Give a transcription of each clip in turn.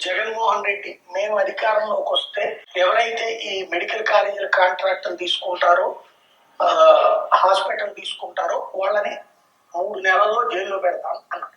జగన్మోహన్ రెడ్డి మేము అధికారంలోకి వస్తే ఎవరైతే ఈ మెడికల్ కాలేజీల కాంట్రాక్టులు తీసుకుంటారో హాస్పిటల్ తీసుకుంటారో వాళ్ళని మూడు నెలల్లో జైల్లో పెడతాం అన్నాడు.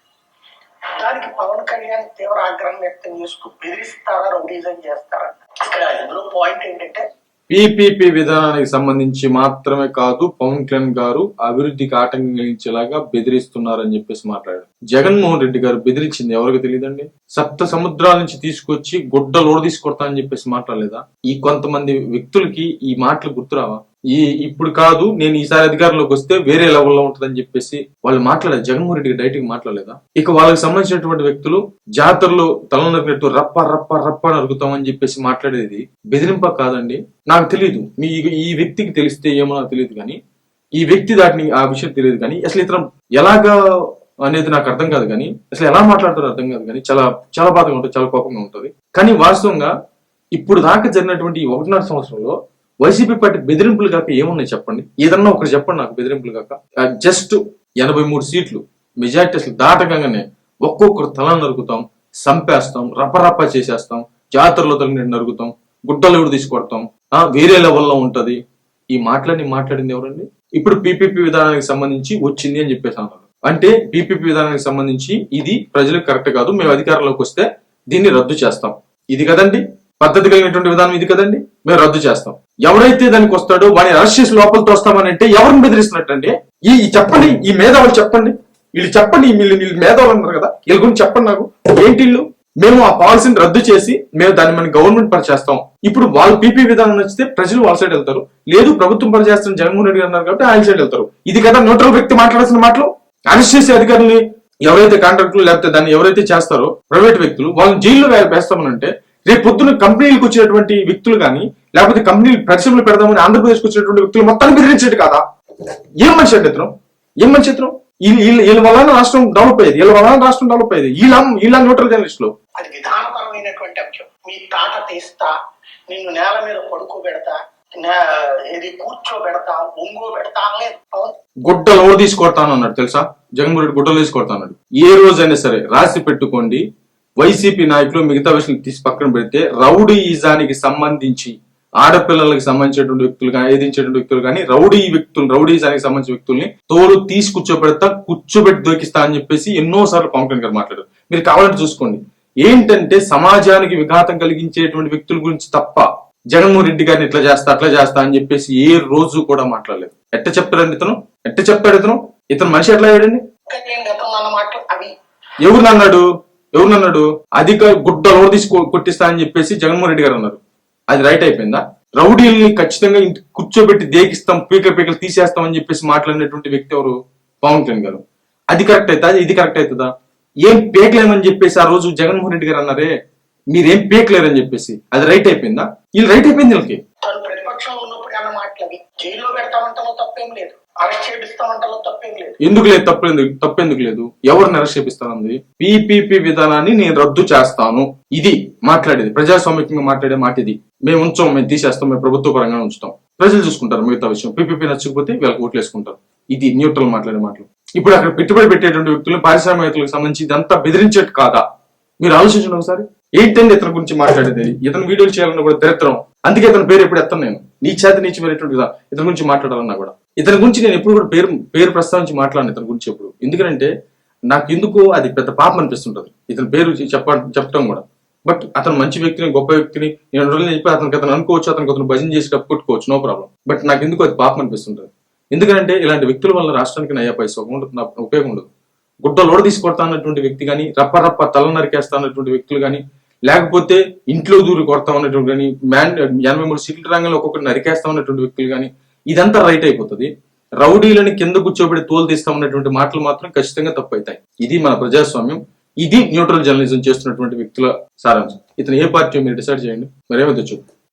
దానికి పవన్ కళ్యాణ్ తీవ్ర ఆగ్రహం వ్యక్తం చేస్తూ బెదిరిస్తారా రౌడీజం చేస్తారా? ఇక్కడ ఇందులో పాయింట్ ఏంటంటే పీపీపీ విధానానికి సంబంధించి మాత్రమే కాదు పవన్ కళ్యాణ్ గారు అభివృద్ధికి ఆటంకం కలిగించేలాగా బెదిరిస్తున్నారని చెప్పేసి మాట్లాడారు. జగన్మోహన్ రెడ్డి గారు బెదిరించింది ఎవరికి తెలియదండి? సప్త సముద్రాల నుంచి తీసుకొచ్చి గుడ్డలు ఓడ తీసుకొడతా అని చెప్పేసి మాట్లాడలేదా? ఈ కొంతమంది వ్యక్తులకి ఈ మాటలు గుర్తురావా? ఈ ఇప్పుడు కాదు నేను ఈసారి అధికారంలోకి వస్తే వేరే లెవెల్లో ఉంటుందని చెప్పేసి వాళ్ళు మాట్లాడారు. జగన్మోహన్ రెడ్డి డైరెక్ట్ మాట్లాడలేదా? ఇక వాళ్ళకి సంబంధించినటువంటి వ్యక్తులు జాతరలో తల నరికినట్టు రప్ప రప్ప రప్ప నరుకుతామని చెప్పేసి మాట్లాడేది బెదిరింప కాదండి. నాకు తెలియదు మీ ఈ వ్యక్తికి తెలిస్తే ఏమో నాకు తెలియదు కానీ ఈ వ్యక్తి దాటిని ఆ విషయం తెలియదు కానీ అసలు ఇతరం ఎలాగా అనేది నాకు అర్థం కాదు కానీ అసలు ఎలా మాట్లాడతారో అర్థం కాదు కానీ చాలా చాలా బాధగా ఉంటుంది చాలా కోపంగా ఉంటుంది. కానీ వాస్తవంగా ఇప్పుడు దాకా జరిగినటువంటి ఒకటిన్నర సంవత్సరంలో వైసీపీ పార్టీ బెదిరింపులు కాక ఏమున్నాయి చెప్పండి? ఏదన్నా ఒకటి చెప్పండి నాకు బెదిరింపులు కాక. జస్ట్ ఎనభై మూడు సీట్లు మెజార్టీ అసలు దాటకంగానే ఒక్కొక్కరు తల నరుకుతాం సంపేస్తాం రపరప చేసేస్తాం జాతరలో తల నరుకుతాం గుడ్డలు ఎవరు తీసుకొడతాం ఆ, వేరే లెవెల్లో ఉంటది. ఈ మాటలన్నీ మాట్లాడింది ఎవరండి? ఇప్పుడు పీపీపీ విధానానికి సంబంధించి వచ్చింది అని చెప్పేసి అన్నారు. అంటే పీపీపీ విధానానికి సంబంధించి ఇది ప్రజలకు కరెక్ట్ కాదు మేము అధికారంలోకి వస్తే దీన్ని రద్దు చేస్తాం. ఇది కదండి? పద్ధతి కలిగినటువంటి విధానం ఇది కదండి? మేము రద్దు చేస్తాం. ఎవరైతే దానికి వస్తాడో వాడిని అరెస్ట్ చేసి లోపలికి వస్తామని అంటే ఎవరిని బెదిరిస్తున్నట్టండి? ఈ ఈ చెప్పండి ఈ మేధావులు చెప్పండి. వీళ్ళు చెప్పండి వీళ్ళు వీళ్ళు మేధావులు అన్నారు కదా? వీళ్ళ గురించి చెప్పండి నాకు. ఏంటి వీళ్ళు? మేము ఆ పాలసీని రద్దు చేసి మేము దాన్ని మన గవర్నమెంట్ పని చేస్తాం. ఇప్పుడు వాళ్ళు పీపీ విధానం నచ్చితే ప్రజలు వాళ్ళ సైడ్ వెళ్తారు. లేదు ప్రభుత్వం పనిచేస్తున్న జగన్మోహన్ రెడ్డి గారు అన్నారు కాబట్టి ఆయన సైడ్ వెళ్తారు. ఇది కదా న్యూట్రల్ వ్యక్తి మాట్లాడాల్సిన మాటలు. అరెస్ట్ చేసే అధికారుల్ని ఎవరైతే కాంట్రాక్టులు లేకపోతే దాన్ని ఎవరైతే చేస్తారో ప్రైవేట్ వ్యక్తులు వాళ్ళని జైల్లో వే- వేస్తామనంటే రేపు పొద్దున కంపెనీలకు వచ్చినటువంటి వ్యక్తులు కానీ లేకపోతే కంపెనీలు పరిశ్రమలు పెడదామని ఆంధ్రప్రదేశ్కి వచ్చినటువంటి వ్యక్తులు మొత్తాన్ని బెదిరించేది కాదా? ఏం మనిషి అండి ఇతను ఏం మనిషి ఇతను వీళ్ళ వల్ల రాష్ట్రం డెవలప్ అయ్యేది వీళ్ళ వల్ల రాష్ట్రం డెవలప్ అయ్యేది. వీళ్ళ వీళ్ళ న్యూట్రల్ జర్నలిస్టులు. అది విధానపరమైనటువంటి అంశం. మీ తాట తీస్తా నిన్ను నేల మీద పడుకోబెడతా నే- ఇది కూర్చోబెడతా ఒంగో పెడతా గుడ్డలు ఓడి తీసుకొడతాను అన్నాడు తెలుసా? జగన్మోహన్ రెడ్డి గుడ్డలు తీసుకొడతా అన్నాడు ఏ రోజైనా సరే రాసి పెట్టుకోండి వైసీపీ నాయకులు మిగతా విషయాలు తీసి పక్కన పెడితే రౌడీ ఈజానికి సంబంధించి ఆడపిల్లలకు సంబంధించినటువంటి వ్యక్తులు కానీ ఏదించేటువంటి వ్యక్తులు కానీ రౌడీ వ్యక్తులు రౌడీ ఈజానికి సంబంధించిన వ్యక్తుల్ని తోలు తీసి కూర్చోబెడతా కూర్చోబెట్టి దొరికిస్తా అని చెప్పేసి ఎన్నో సార్లు పవన్ కళ్యాణ్ గారు మాట్లాడారు. మీరు కావాలంటే చూసుకోండి. ఏంటంటే సమాజానికి విఘాతం కలిగించేటువంటి వ్యక్తుల గురించి తప్ప జగన్మోహన్ రెడ్డి గారిని ఇట్లా చేస్తా అట్లా చేస్తా అని చెప్పేసి ఏ రోజు కూడా మాట్లాడలేదు. ఎట్ట చెప్తారండి ఇతను? ఎట్ట చెప్తాడు ఇతను? ఇతను మనిషి ఎట్లా అయ్యాడండి? ఎవరు అన్నాడు ఎవరున్నాడు అధిక గుడ్డలు తీసి కొ- కొట్టిస్తా అని చెప్పేసి జగన్మోహన్ రెడ్డి గారు అన్నారు. అది రైట్ అయిపోయిందా? రౌడీల్ని ఖచ్చితంగా ఇంటి కూర్చోబెట్టి దేకిస్తాం పీక పీకలు తీసేస్తాం అని చెప్పేసి మాట్లాడినటువంటి వ్యక్తి ఎవరు? పవన్ కళ్యాణ్ గారు. అది కరెక్ట్ అవుతా ఇది కరెక్ట్ అవుతుందా ఏం పీకలేమని చెప్పేసి ఆ రోజు జగన్మోహన్ రెడ్డి గారు అన్నారే మీరేం పీకలేరని చెప్పేసి. అది రైట్ అయిపోయిందా? వీళ్ళు రైట్ అయిపోయింది వీళ్ళకి. ఉన్నప్పుడు జైల్లో పెడతామంటే తప్పేం లేదు. అరెస్ట్ తప్పేం లేదు. ఎందుకు లేదు? తప్పెందుకు? తప్పెందుకు లేదు? ఎవరిని అరెస్ట్ చేపిస్తానంది? పీపీపీ విధానాన్ని నేను రద్దు చేస్తాను. ఇది మాట్లాడేది. ప్రజాస్వామికంగా మాట్లాడే మాట ఇది. మేము ఉంచాం మేము తీసేస్తాం మేము ప్రభుత్వ పరంగా ఉంచుతాం. ప్రజలు చూసుకుంటారు మిగతా విషయం. పీపీపీ నచ్చకపోతే వీళ్ళకి ఓట్లు వేసుకుంటారు. ఇది న్యూట్రల్ మాట్లాడే మాటలు. ఇప్పుడు అక్కడ పెట్టుబడి పెట్టేటువంటి వ్యక్తులు పారిశ్రామికలకు సంబంధించి ఇదంతా బెదిరించేట్టు కాదా? మీరు ఆలోచించండి ఒకసారి. ఏంటండి ఇతని గురించి మాట్లాడేది. ఇతను వీడియోలు చేయాలన్నా కూడా దరిద్రం. అందుకే ఇతని పేరు ఎప్పుడు ఎత్తాను నేను. నీ చేత నీచి విధానం ఇతని గురించి మాట్లాడాలన్నా కూడా. ఇతని గురించి నేను ఎప్పుడు కూడా పేరు పేరు ప్రస్తావించి మాట్లాడను ఇతని గురించి ఎప్పుడు. ఎందుకంటే నాకు ఎందుకు అది పెద్ద పాపం అనిపిస్తుంటది. ఇతని పేరు చెప్ప చెప్పడం కూడా. బట్ అతను మంచి వ్యక్తిని గొప్ప వ్యక్తిని నేను రోజులు చెప్పి అతనికి అతను అనుకోవచ్చు అతనికి అతను భజన చేసి కప్పుకొట్టుకోవచ్చు నో ప్రాబ్లం. బట్ నాకు ఎందుకు అది పాపం అనిపిస్తుంటది. ఎందుకంటే ఇలాంటి వ్యక్తుల వల్ల రాష్ట్రానికి నయ్యా పైసా ఉపయోగం ఉండదు. గుడ్డ లోడ తీసుకొడతా అన్నటువంటి వ్యక్తి కానీ రప్ప రప్ప తల నరికేస్తా అన్నటువంటి వ్యక్తులు కానీ లేకపోతే ఇంట్లో దూరి కొడతా ఉన్నటువంటి కానీ మ్యాన్ ఎనభై మూడు సీట్ల రంగంలో ఒక్కొక్కటి నరికేస్తా ఉన్నటువంటి వ్యక్తులు కానీ ఇదంతా రైట్ అయిపోతుంది. రౌడీలని కింద కూర్చోబెట్టి తోలు తీస్తామన్నటువంటి మాటలు మాత్రం ఖచ్చితంగా తప్పు అవుతాయి ఇది మన ప్రజాస్వామ్యం. ఇది న్యూట్రల్ జర్నలిజం చేస్తున్నటువంటి వ్యక్తుల సారాంశం. ఇతను ఏ పార్టీ మీరు డిసైడ్ చేయండి. మరేమైతే చూపు